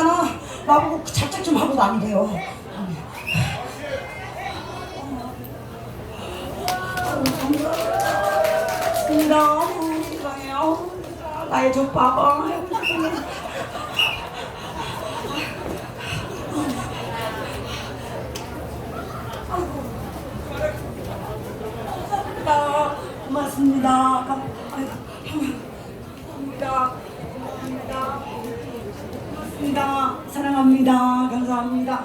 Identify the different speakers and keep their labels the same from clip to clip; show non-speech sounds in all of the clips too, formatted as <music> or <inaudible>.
Speaker 1: 되니까는 나보고 작작 좀 하고 다니래요. 나 세상에요. 나의 족바봐. 감사합니다. 고맙습니다. 고맙습니다. 사랑합니다. 감사합니다.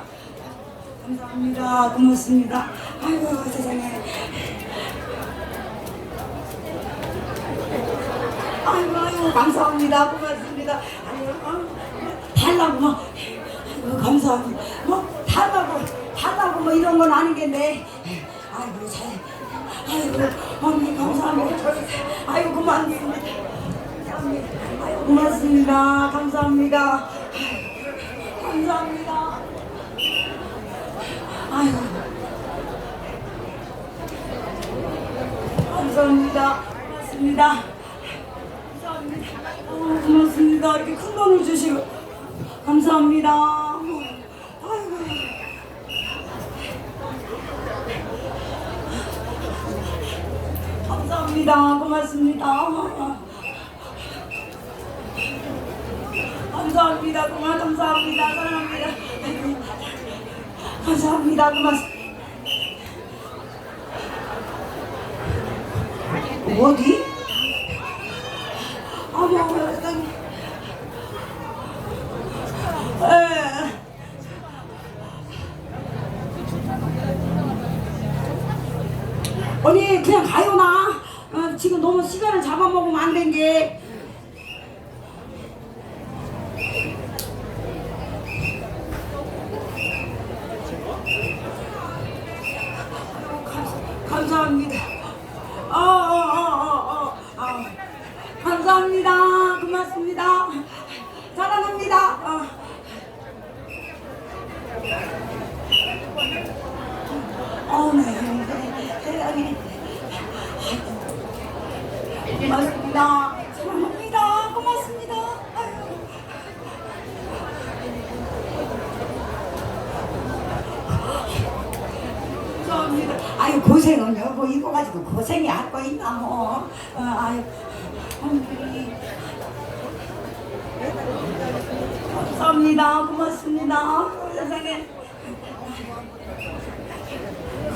Speaker 1: 감사합니다. 고맙습니다. 아이고 세상에. 아이고 아이고 감사합니다. 고맙습니다. 아이고 어, 달라고 뭐 아이고 감사합니다. 뭐 달라고 달라고 뭐 이런 건 아니겠네. 아이고 잘. 아이고 언니 감사합니다. 아이고 고맙습니다. 아이고 고맙습니다. 감사합니다. 감사합니다. 아이고. 감사합니다. 고맙습니다. 감사합니다. 어, 고맙습니다. 이렇게 큰 돈을 주시고. 감사합니다. 감사합니다. 고맙습니다. 감사합니다. 고마 감사합니다. 사랑합니다. 아이고. 감사합니다. 고맙습니다. 어디? 어머, 세상에. 에. 언니 그냥 가요 나. 어, 지금 너무 시간을 잡아먹으면 안 된 게. 감- 감사합니다. 어, 어, 어, 어, 어, 어. 감사합니다. 고맙습니다. 사랑합니다. 어. 어, 네. 세상에. 고맙습니다. 사랑합니다. 고맙습니다. 아유. 감사합니다. 아유 고생은 여보 이거 가지고 고생이 할 거 있나 뭐. 어, 아유 어머니. 감사합니다. 고맙습니다. 세상에.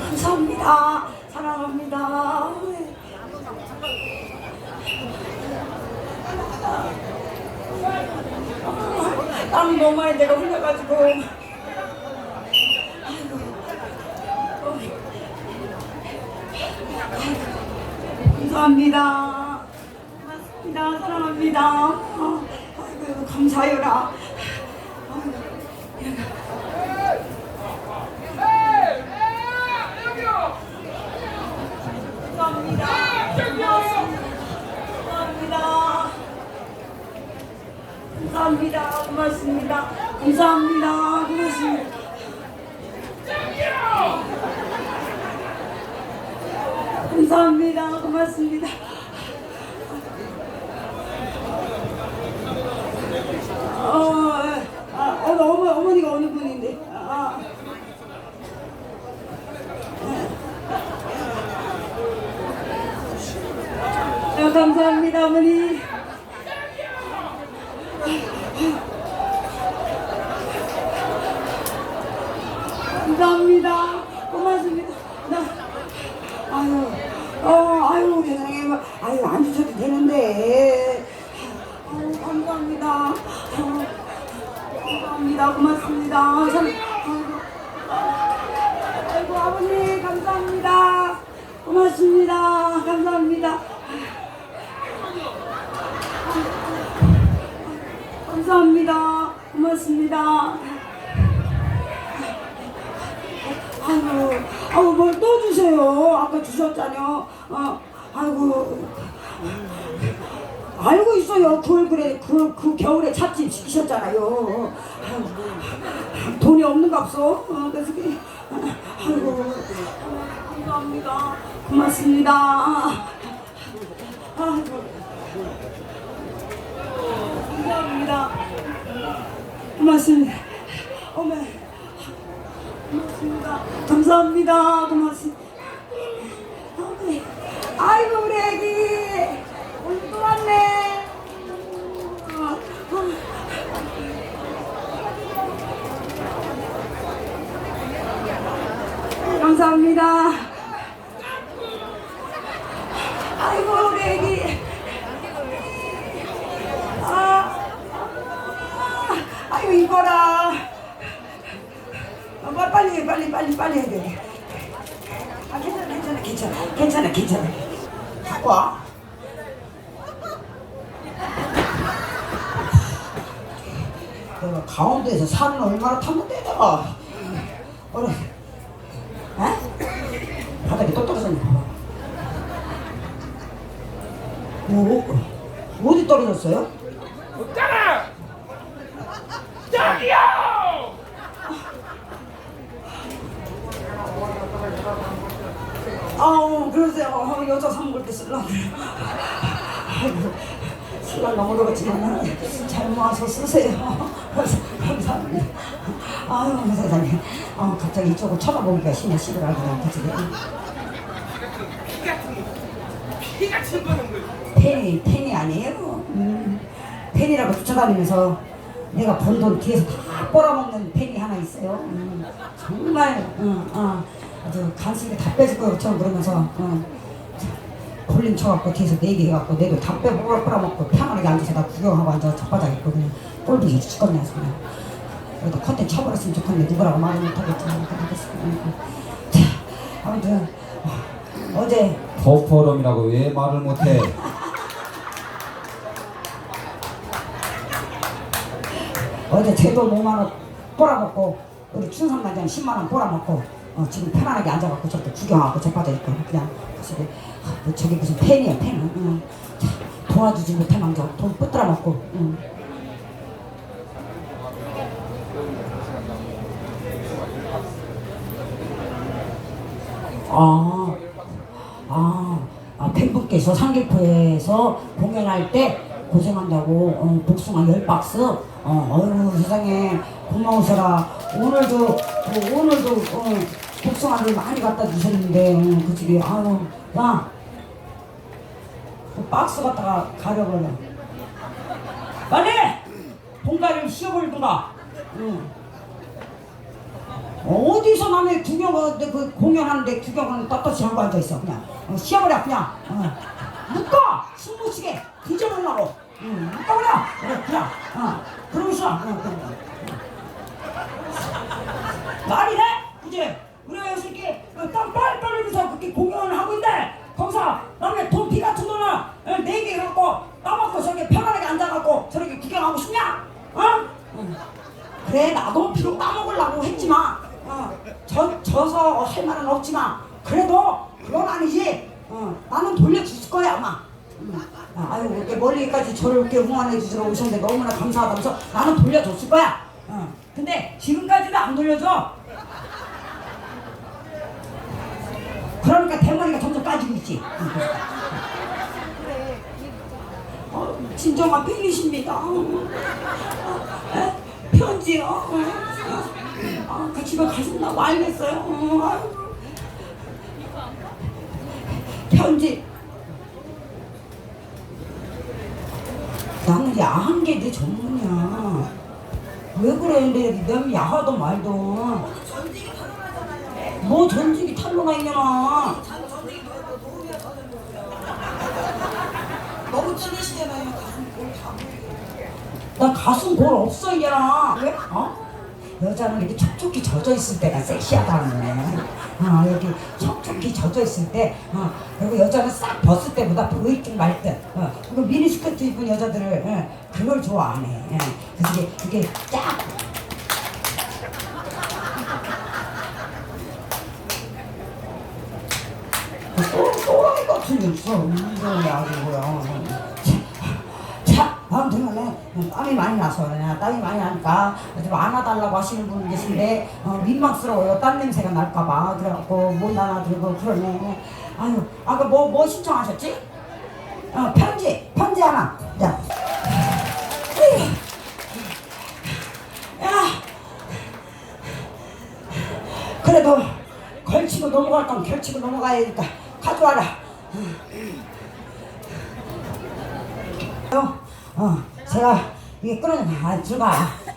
Speaker 1: 감사합니다. 사랑합니다. 땀 너무 많이 내가 흘려가지고. 감사합니다. 고맙습니다. 사랑합니다. 어, 아이고, 감사해라. 감사합니다. 감사합니다. 감사합니다. 고맙습니다. 감사합니다. 고맙습니다. 감사합니다. 고맙습니다. 어, 아, 어느 어머, 어머니가 어느 분인데? 아, 아, 감사합니다, 어머니. 감사합니다. 고맙습니다. 아이고, 아우 뭘또 주세요. 아까 주셨잖아요. 어, 아이고, 알고 있어요. 그 얼굴에 그, 그 겨울에 찻집 시키셨잖아요. 아이고, 돈이 없어. 어, 그래서 그래. 아이고 감사합니다. 고맙습니다. 아이고 감사합니다. 고맙습니다. 어머 고맙습니다. 감사합니다. 고맙습니다. 아이고 우리 애기 오늘 또 왔네. 감사합니다. 빨리 해야 돼. 아 괜찮아 괜찮아 괜찮아 괜찮아 괜찮아. 와. 내가 가운데에서 산을 얼마나 탔는데 내가 어려 에? 바닥에 또 떨어졌네 오, 어디 떨어졌어요?
Speaker 2: 없잖아! 저기요!
Speaker 1: 아우 그러세요. 어, 여자 사 먹을 때 아이고. 쓰려고 모르겠지만 잘 모아서 쓰세요. 감사합니다. 아유 세상에. 어, 갑자기 이쪽을 쳐다보기가 심해 시끄러워 그치
Speaker 2: 피.
Speaker 1: 펜이 펜이 아니에요. 음, 펜이라고 쫓아다니면서 내가 번 돈 뒤에서 다 빨아먹는 펜이 하나 있어요. 음, 정말 어, 어, 아주 간식을 다 빼줄 것처럼 그러면서 어, 콜린 쳐갖고 뒤에서 내기 해갖고 내도 다 빼고 빨아먹고 편안하게 앉아서 나 구경하고 앉아서 있고 그냥 꼴도 이죽겠네 그냥. 그래도 컨텐 쳐버렸으면 좋겠는데 누구라고 말을 못하겠지만 그러겠습니다. 자 아무튼 어, 어제.
Speaker 3: 포포럼이라고 왜 말을 못해? <laughs>
Speaker 1: 어제 제돈 5만 원 꼬라먹고 우리 춘삼단장 10만 원 꼬라먹고 어, 지금 편안하게 앉아갖고 저렇게 구경하고 젖빠져 있고 그냥 저기 아, 뭐 저게 무슨 팬이야 팬은 응. 자, 도와주지 못해 망정 돈 뿌들어 먹고 응. 아, 아, 아, 팬분께서 상길포에서 공연할 때 고생한다고 어, 복숭아 열 박스 어, 어휴 세상에 고마우셔라 오늘도 어, 오늘도 어, 복숭아를 많이 갖다 주셨는데 어, 그 집에. 아유 야. 그 박스 갖다가 가려버려. 빨리! 봉다리를 씌워버리든가. 응. 어디서 남의 구경하는데 그 공연하는데 구경하는 떳떳이 하고 앉아있어 그냥. 어, 씌워버려 그냥. 어. 묶어! 숨못 쉬게 뒤져보려고. 응, 묶어버려! 그래 그냥. 어. 그러면서 어, 어, 어. 말이 돼? 그지? 우리가 여기서 땀 빨빨 흘리면서 그렇게 공연을 하고 있는데 거기서 남의 돈피 같은 돈을 어, 네개 갖고 따먹고 저기 편안하게 앉아갖고 저렇게 구경하고 싶냐? 어? 응. 그래 나도 비록 따먹으려고 했지만 어, 저, 져서 할 말은 없지만 그래도 그건 아니지 어, 나는 돌려줄 거야 아마 음. 아, 아유 이렇게 멀리까지 저를 이렇게 응원해 주시러 오셨는데 너무나 감사하다면서 나는 돌려줬을 거야 어. 근데 지금까지도 안 돌려줘 그러니까 대머리가 점점 까지고 있지. 어, 진정한 팬이십니다. 어, 에? 편지요 어, 어. 아, 그 집에 가신다고 알겠어요? 어, 아이고. 편지. 나는 야한 게 내 전문이야. 왜 그래 내, 내 야하도 말도 뭐 전직이 탈 로가 있냐마
Speaker 4: 너무. 가슴 골다
Speaker 1: 나 가슴 골 없어 이년아 왜? 어? 여자는 이렇게 촉촉히 젖어 있을 때가 섹시하다는 어, 여기 촉촉히 젖어 있을 때 어, 그리고 여자는 싹 벗을 때보다 보이긴 말듯 어, 그리고 미니스커트 입은 여자들을 어, 그걸 좋아하네 예. 그래서 이게, 이게 쫙 아주 뭐야. 아무튼 간에 땀이 많이 나서 그래 땀이 많이 나니까 좀 안아달라고 하시는 분 계신데 어, 민망스러워요. 땀 냄새가 날까봐. 그래갖고 못 안아드리고 그러네. 아유 아까 뭐, 뭐 신청하셨지? 어 편지 편지 하나. 자. 야. 그래도 걸치고 넘어갈 건 걸치고 넘어가야 되니까 가져와라 어, 어, 제가 이게 끊어져, 아, 들어가.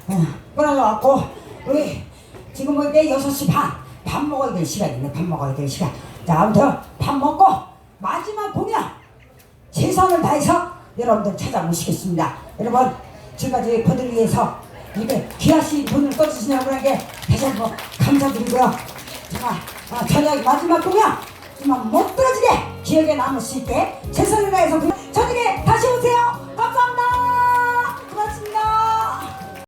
Speaker 1: 어, 끊어져갖고, 우리 지금 뭐 이제 6시 반, 밥 먹어야 될 시간이네, 밥 먹어야 될 시간. 자, 아무튼 밥 먹고, 마지막 공연, 최선을 다해서 여러분들 찾아모시겠습니다. 여러분, 지금까지 그들 위해서 이렇게 귀하신 돈을 떠주신 여러분에게 다시 한번 감사드리고요. 제가 어, 저녁 마지막 공연, 정말 못 떨어지게 기억에 남을 수 있게 최선을 다해서 저녁에